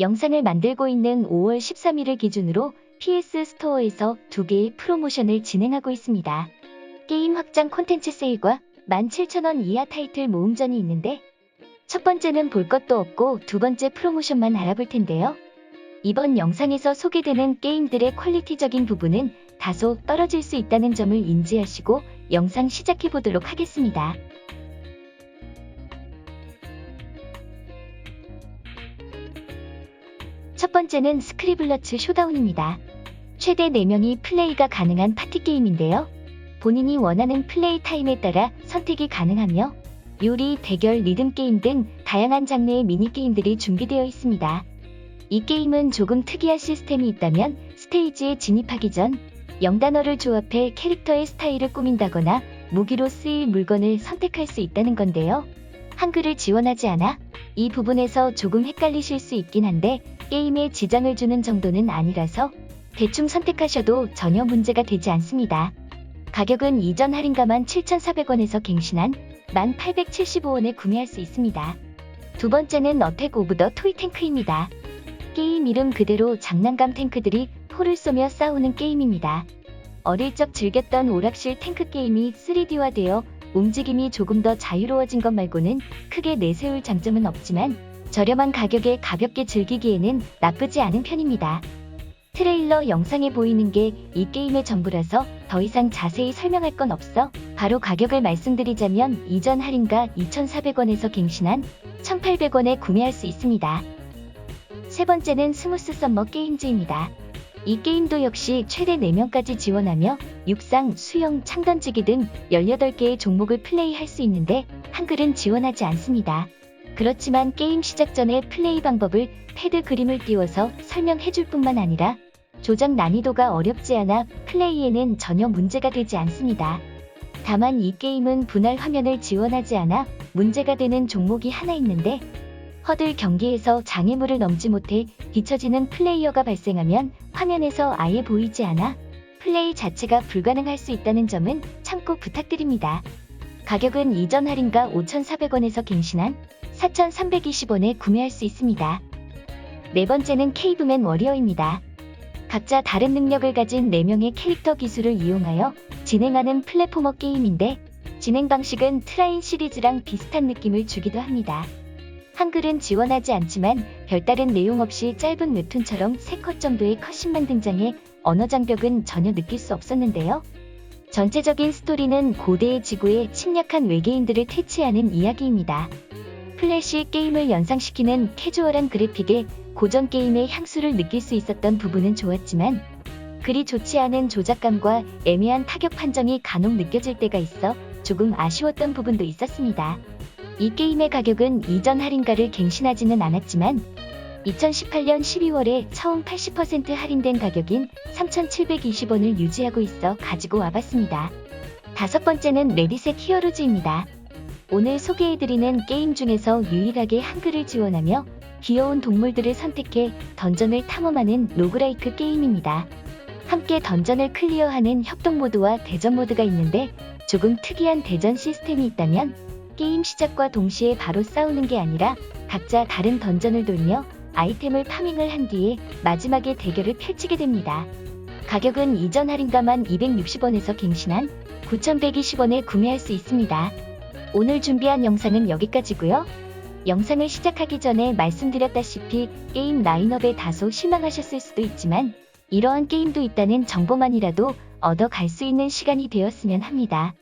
영상을 만들고 있는 5월 13일을 기준으로 PS 스토어에서 두 개의 프로모션을 진행하고 있습니다. 게임 확장 콘텐츠 세일과 17,000원 이하 타이틀 모음전이 있는데 첫 번째는 볼 것도 없고 두 번째 프로모션만 알아볼 텐데요. 이번 영상에서 소개되는 게임들의 퀄리티적인 부분은 다소 떨어질 수 있다는 점을 인지하시고 영상 시작해 보도록 하겠습니다. 번째는 스크리블러츠 쇼다운입니다. 최대 4명이 플레이가 가능한 파티게임인데요. 본인이 원하는 플레이 타임에 따라 선택이 가능하며 요리, 대결, 리듬게임 등 다양한 장르의 미니게임들이 준비되어 있습니다. 이 게임은 조금 특이한 시스템이 있다면 스테이지에 진입하기 전 영단어를 조합해 캐릭터의 스타일을 꾸민다거나 무기로 쓰일 물건을 선택할 수 있다는 건데요. 한글을 지원하지 않아 이 부분에서 조금 헷갈리실 수 있긴 한데 게임에 지장을 주는 정도는 아니라서 대충 선택하셔도 전혀 문제가 되지 않습니다. 가격은 이전 할인가만 7,400원에서 갱신한 1,875원에 구매할 수 있습니다. 두 번째는 어택 오브 더 토이 탱크입니다. 게임 이름 그대로 장난감 탱크들이 포를 쏘며 싸우는 게임입니다. 어릴 적 즐겼던 오락실 탱크 게임이 3D화되어 움직임이 조금 더 자유로워진 것 말고는 크게 내세울 장점은 없지만 저렴한 가격에 가볍게 즐기기에는 나쁘지 않은 편입니다. 트레일러 영상에 보이는 게 이 게임의 전부라서 더 이상 자세히 설명할 건 없어 바로 가격을 말씀드리자면 이전 할인가 2,400원에서 갱신한 1,800원에 구매할 수 있습니다. 세 번째는 스무스 썸머 게임즈입니다. 이 게임도 역시 최대 4명까지 지원하며 육상, 수영, 창 던지기 등 18개의 종목을 플레이할 수 있는데 한글은 지원하지 않습니다. 그렇지만 게임 시작 전에 플레이 방법을 패드 그림을 띄워서 설명해 줄 뿐만 아니라 조작 난이도가 어렵지 않아 플레이에는 전혀 문제가 되지 않습니다. 다만 이 게임은 분할 화면을 지원하지 않아 문제가 되는 종목이 하나 있는데 허들 경기에서 장애물을 넘지 못해 뒤처지는 플레이어가 발생하면 화면에서 아예 보이지 않아 플레이 자체가 불가능할 수 있다는 점은 참고 부탁드립니다. 가격은 이전 할인가 5,400원에서 갱신한 4,320원에 구매할 수 있습니다. 네 번째는 케이브맨 워리어입니다. 각자 다른 능력을 가진 4명의 캐릭터 기술을 이용하여 진행하는 플랫포머 게임인데 진행 방식은 트라인 시리즈랑 비슷한 느낌을 주기도 합니다. 한글은 지원하지 않지만 별다른 내용 없이 짧은 웹툰처럼 3컷 정도의 컷신만 등장해 언어 장벽은 전혀 느낄 수 없었는데요. 전체적인 스토리는 고대의 지구에 침략한 외계인들을 퇴치하는 이야기입니다. 플래시 게임을 연상시키는 캐주얼한 그래픽에 고전 게임의 향수를 느낄 수 있었던 부분은 좋았지만 그리 좋지 않은 조작감과 애매한 타격 판정이 간혹 느껴질 때가 있어 조금 아쉬웠던 부분도 있었습니다. 이 게임의 가격은 이전 할인가를 갱신하지는 않았지만 2018년 12월에 처음 80% 할인된 가격인 3,720원을 유지하고 있어 가지고 와봤습니다. 다섯 번째는 레디셋 히어로즈입니다. 오늘 소개해드리는 게임 중에서 유일하게 한글을 지원하며 귀여운 동물들을 선택해 던전을 탐험하는 로그라이크 게임입니다. 함께 던전을 클리어하는 협동 모드와 대전 모드가 있는데 조금 특이한 대전 시스템이 있다면 게임 시작과 동시에 바로 싸우는 게 아니라 각자 다른 던전을 돌며 아이템을 파밍을 한 뒤에 마지막에 대결을 펼치게 됩니다. 가격은 이전 할인가만 260원에서 갱신한 9,120원에 구매할 수 있습니다. 오늘 준비한 영상은 여기까지고요. 영상을 시작하기 전에 말씀드렸다시피 게임 라인업에 다소 실망하셨을 수도 있지만 이러한 게임도 있다는 정보만이라도 얻어갈 수 있는 시간이 되었으면 합니다.